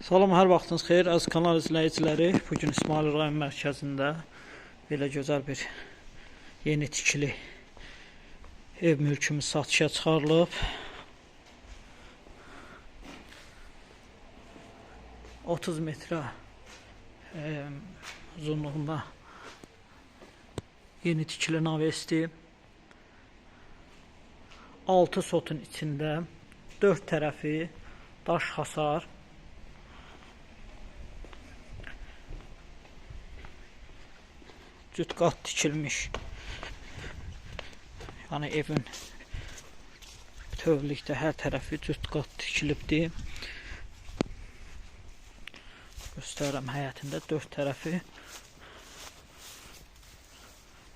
Salam, hər vaxtınız xeyir. Az kanal izləyiciləri, bu gün İsmail rayon mərkəzində belə gözəl bir yeni tikili ev mülkümüz satışa çıxarılıb. Otuz metrə e, uzunluğunda yeni tikili navesti 6 sotun içində 4 tərəfi daş hasar cüt qat tikilmiş. Yəni evin bütövlükdə hər tərəfi cüt qat tikilibdir. Göstərirəm həyətində dörd tərəfi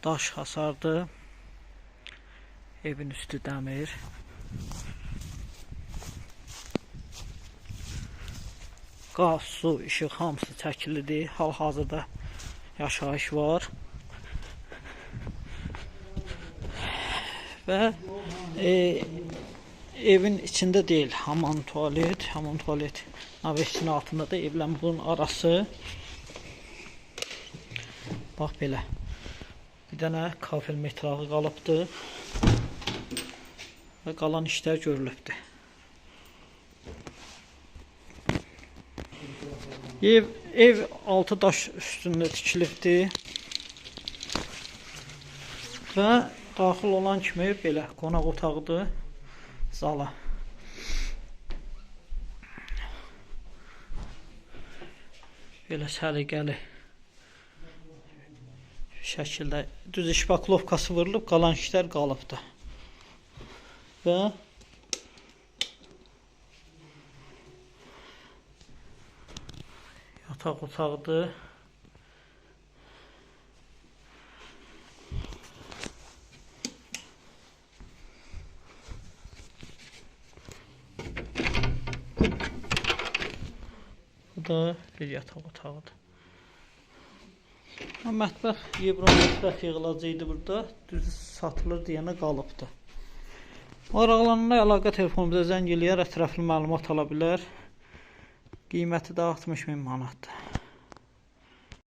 daş hasardı. Evin üstü dəmir. Qaz, su, işıq hamısı çəkilidir. Hal-hazırda yaşayış var. Və e, evin içində deyil, hamam tualet, hamam tualet navesinin altında da evlə bunun arası. Bax belə. Bir dənə kafel metrağı qalıbdı. Və qalan işlər görülübdür. Ev ev altı daş üstündə tikilibdir. Və daxil olan kimi belə qonaq otağıdır zala. Belə səliqəli şəkildə düz işbaklovkası vurulub, qalan işlər qalıbdı. Və yataq otağıdır. Bu da bir yataq otağıdır. Mətbəx, Yevro mətbəx yığılacı idi burada. Düz satılır deyənə qalıbdı. Maraqlananlar əlaqə telefonumuza zəng eləyər, ətraflı məlumat ala bilər. Qiyməti də 60 min manatdır.